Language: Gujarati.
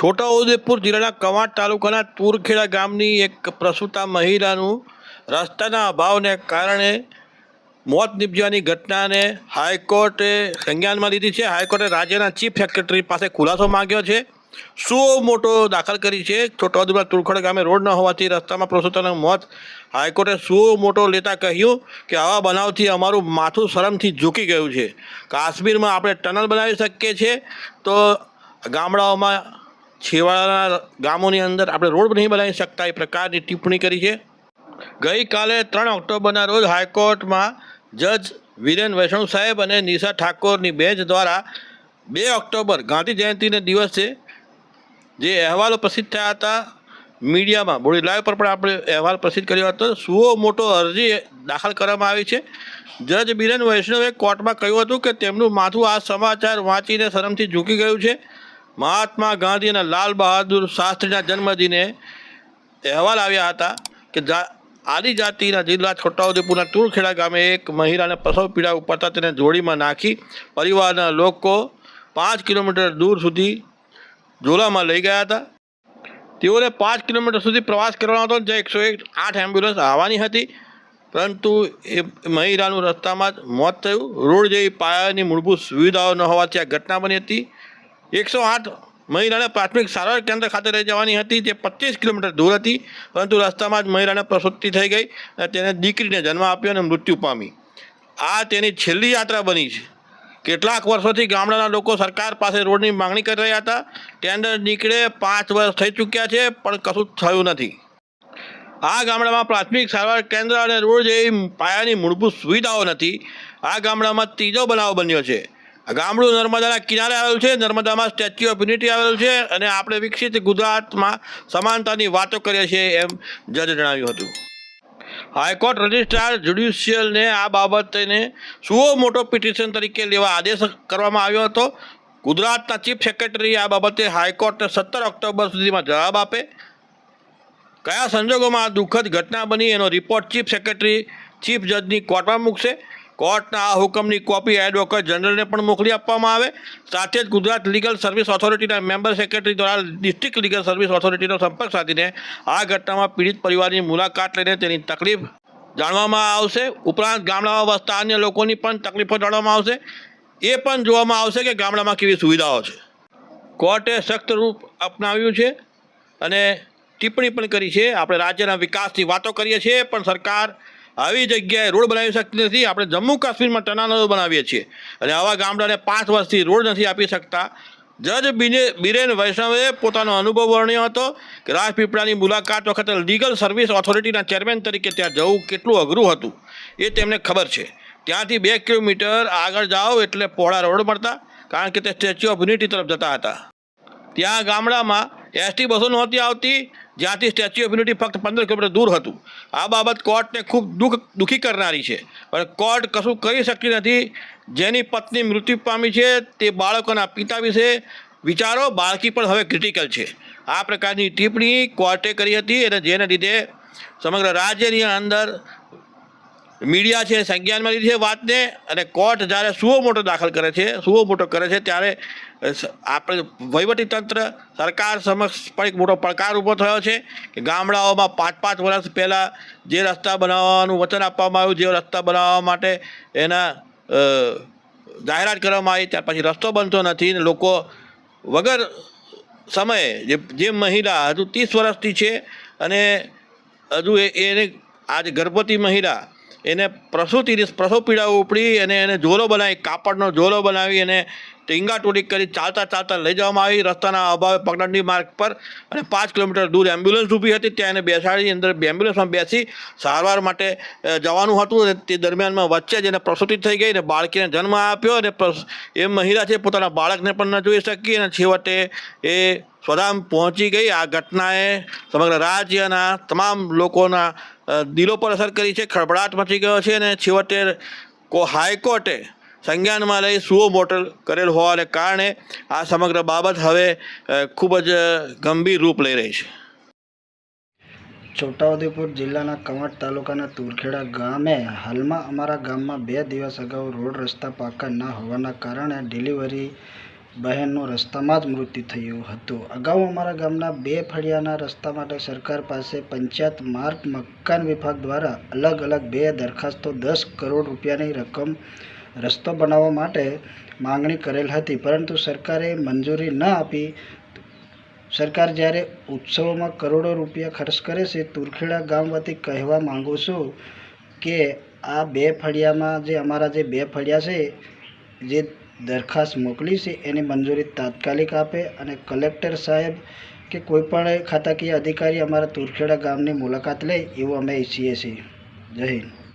છોટાઉદેપુર જિલ્લાના કવાંટ તાલુકાના તુરખેડા ગામની એક પ્રસૂતા મહિલાનું રસ્તાના અભાવને કારણે મોત નિપજવાની ઘટનાને હાઈકોર્ટે સંજ્ઞાનમાં લીધી છે. હાઈકોર્ટે રાજ્યના ચીફ સેક્રેટરી પાસે ખુલાસો માંગ્યો છે. શું મોટો દાખલ કરી છે. છોટાઉદેપુર તુરખેડા ગામે રોડ ન હોવાથી રસ્તામાં પ્રસૂતાનું મોત હાઈકોર્ટે શું મોટો લેતા કહ્યું કે આવા બનાવથી અમારું માથું શરમથી ઝૂકી ગયું છે. કાશ્મીરમાં આપણે ટનલ બનાવી શકીએ છીએ તો ગામડાઓમાં છેવાડાના ગામોની અંદર આપણે રોડ નહીં બનાવી શકતા, એ પ્રકારની ટિપ્પણી કરી છે. ગઈકાલે ત્રણ ઓક્ટોબરના રોજ હાઈકોર્ટમાં જજ વિરેન વૈષ્ણવ સાહેબ અને નિશા ઠાકોરની બેંચ દ્વારા બે ઓક્ટોબર ગાંધી જયંતિના દિવસે જે અહેવાલો પ્રસિદ્ધ થયા હતા, મીડિયામાં, બોડી લાઈવ પર પણ આપણે અહેવાલ પ્રસિદ્ધ કર્યો હતો. સુઓ મોટો અરજી દાખલ કરવામાં આવી છે. જજ બિરેન વૈષ્ણવે કોર્ટમાં કહ્યું હતું કે તેમનું માથું આ સમાચાર વાંચીને શરમથી ઝૂકી ગયું છે. મહાત્મા ગાંધી અને લાલ બહાદુર શાસ્ત્રીના જન્મદિને અહેવાલ આવ્યા હતા કે આદિજાતિના જિલ્લા છોટાઉદેપુરના તુરખેડા ગામે એક મહિલાને પ્રસવ પીડા ઉપડતા તેને જોડીમાં નાખી પરિવારના લોકો પાંચ કિલોમીટર દૂર સુધી ઝોલામાં લઈ ગયા હતા. તેઓને પાંચ કિલોમીટર સુધી પ્રવાસ કરવાનો હતો જે એકસો એક આઠ એમ્બ્યુલન્સ આવવાની હતી. પરંતુ એ મહિલાનું રસ્તામાં જ મોત થયું. રોડ જેવી પાયાની મૂળભૂત સુવિધાઓ ન હોવાથી આ ઘટના બની હતી. એકસો આઠ મહિલાને પ્રાથમિક સારવાર કેન્દ્ર ખાતે લઈ જવાની હતી, જે પચીસ કિલોમીટર દૂર હતી, પરંતુ રસ્તામાં જ મહિલાને પ્રસૂતિ થઈ ગઈ અને તેને દીકરીને જન્મ આપ્યો અને મૃત્યુ પામી. આ તેની છેલ્લી યાત્રા બની છે. કેટલાક વર્ષોથી ગામડાના લોકો સરકાર પાસે રોડની માંગણી કરી રહ્યા હતા. ટેન્ડર નીકળે પાંચ વર્ષ થઈ ચૂક્યા છે, પણ કશું થયું નથી. આ ગામડામાં પ્રાથમિક સારવાર કેન્દ્ર અને રોડ જેવી પાયાની મૂળભૂત સુવિધાઓ નથી. આ ગામડામાં ત્રીજો બનાવ બન્યો છે. ગામડું નર્મદાના કિનારે આવેલું છે. નર્મદામાં સ્ટેચ્યુ ઓફ યુનિટી આવેલું છે અને આપણે વિકસિત ગુજરાતમાં સમાનતાની વાતો કરીએ છીએ એમ જજ જણાવ્યું હતું. હાઈકોર્ટ રજિસ્ટ્રાર જ્યુડિશિયલને આ બાબતને સુઓ મોટો પિટિશન તરીકે લેવા આદેશ કરવામાં આવ્યો હતો. ગુજરાતના ચીફ સેક્રેટરી આ બાબતે હાઈકોર્ટને સત્તર ઓક્ટોબર સુધીમાં જવાબ આપે. કયા સંજોગોમાં આ દુઃખદ ઘટના બની એનો રિપોર્ટ ચીફ સેક્રેટરી, ચીફ જજની કોર્ટમાં મૂકશે. કોર્ટના આ હુકમની કોપી એડવોકેટ જનરલને પણ મોકલી આપવામાં આવે. સાથે જ ગુજરાત લીગલ સર્વિસ ઓથોરિટીના મેમ્બર સેક્રેટરી દ્વારા ડિસ્ટ્રિક્ટ લીગલ સર્વિસ ઓથોરિટીનો સંપર્ક સાધીને આ ઘટનામાં પીડિત પરિવારની મુલાકાત લઈને તેની તકલીફ જાણવામાં આવશે. ઉપરાંત ગામડામાં વસતા અન્ય લોકોની પણ તકલીફો જાણવામાં આવશે. એ પણ જોવામાં આવશે કે ગામડામાં કેવી સુવિધાઓ છે. કોર્ટે સખ્ત રૂપ અપનાવ્યું છે અને ટિપ્પણી પણ કરી છે. આપણે રાજ્યના વિકાસની વાતો કરીએ છીએ, પણ સરકાર આવી જગ્યાએ રોડ બનાવી શકતી નથી. આપણે જમ્મુ કાશ્મીરમાં ટનાલો બનાવીએ છીએ. અને આવા ગામડાને પાંચ વર્ષથી રોડ નથી આપી શકતા. જજ બિને, બિરેન વૈષ્ણવે પોતાનો અનુભવ વર્ણ્યો હતો કે રાજપીપળાની મુલાકાત વખતે લીગલ સર્વિસ ઓથોરિટીના ચેરમેન તરીકે ત્યાં જવું કેટલું અઘરું હતું એ તેમને ખબર છે. ત્યાંથી બે કિલોમીટર આગળ જાઓ એટલે પહોળા રોડ મળતા, કારણ કે તે સ્ટેચ્યુ ઓફ યુનિટી તરફ જતા હતા. ત્યાં ગામડામાં એસટી બસો નહોતી આવતી, જ્યાંથી સ્ટેચ્યુ ઓફ યુનિટી ફક્ત પંદર કિલોમીટર દૂર હતું. આ બાબત કોર્ટને ખૂબ દુઃખ, દુઃખી કરનારી છે. પણ કોર્ટ કશું કરી શકતી નથી. જેની પત્ની મૃત્યુ પામી છે, તે બાળકોના પિતા વિશે વિચારો, બાળકી પણ હવે ક્રિટિકલ છે. આ પ્રકારની ટિપ્પણી કોર્ટે કરી હતી અને જેને લીધે સમગ્ર રાજ્યની અંદર મીડિયા છે, સંજ્ઞાનમાં લીધી છે વાતને અને કોર્ટ જ્યારે સુઓ મોટો દાખલ કરે છે, સુઓ મોટો કરે છે, ત્યારે આપણે વહીવટીતંત્ર સરકાર સમક્ષ પણ એક મોટો પડકાર ઊભો થયો છે કે ગામડાઓમાં પાંચ પાંચ વર્ષ પહેલાં જે રસ્તા બનાવવાનું વચન આપવામાં આવ્યું, જે રસ્તા બનાવવા માટે એના જાહેરાત કરવામાં આવી, ત્યાર પછી રસ્તો બનતો નથી ને લોકો વગર સમયે જે જે મહિલા હજુ ત્રીસ વર્ષથી છે અને હજુ એને આજે ગર્ભવતી મહિલા એને પ્રસૂતિની પ્રસવ પીડા ઉપડી અને એને ઝોલો બનાવી, કાપડનો ઝોલો બનાવી અને ટીંગાટોડી કરી ચાલતા ચાલતા લઈ જવામાં આવી. રસ્તાના અભાવે પગડંડી માર્ગ પર અને પાંચ કિલોમીટર દૂર એમ્બ્યુલન્સ ઊભી હતી. ત્યાં એને બેસાડી અંદર એમ્બ્યુલન્સમાં બેસી સારવાર માટે જવાનું હતું અને તે દરમિયાનમાં વચ્ચે જ એને પ્રસૂતિ થઈ ગઈ અને બાળકીને જન્મ આપ્યો અને એ મહિલા છે પોતાના બાળકને પણ ન જોઈ શકી અને છેવટે એ સ્વધામ પહોંચી ગઈ. આ ઘટનાએ સમગ્ર રાજ્યના તમામ લોકોના દિલો પર અસર કરી છે, ખળભળાટ મચી ગયો છે અને છેવટે હાઈકોર્ટે સંજ્ઞાનમાં લઈ સુઓ મોટલ કરેલ હોવાને કારણે આ સમગ્ર બાબત હવે ખૂબ જ ગંભીર રૂપ લઈ રહી છે. છોટાઉદેપુર જિલ્લાના કવાંટ તાલુકાના તુરખેડા ગામે હાલમાં અમારા ગામમાં બે દિવસ અગાઉ રોડ રસ્તા પાકા ન હોવાના કારણે ડિલિવરી બહેનનું રસ્તામાં જ મૃત્યુ થયું હતું. અગાઉ અમારા ગામના બે ફળિયાના રસ્તા માટે સરકાર પાસે પંચાયત માર્ગ મકાન વિભાગ દ્વારા અલગ અલગ બે દરખાસ્તો દસ કરોડ રૂપિયાની રકમ રસ્તો બનાવવા માટે માંગણી કરેલ હતી. પરંતુ સરકારે મંજૂરી ન આપી. સરકાર જ્યારે ઉત્સવોમાં કરોડો રૂપિયા ખર્ચ કરે છે, તુરખેડા ગામ વતી કહેવા માંગુ છું કે આ બે ફળિયામાં જે અમારા જે બે ફળિયા છે, જે દરખાસ્ત મોકલી છે, એની મંજૂરી તાત્કાલિક આપે અને કલેક્ટર સાહેબ કે કોઈ પણ ખાતાકીય અધિકારી અમારા તુરખેડા ગામની મુલાકાત લે, એવું અમે ઈચ્છીએ છીએ. જય હિન્દ.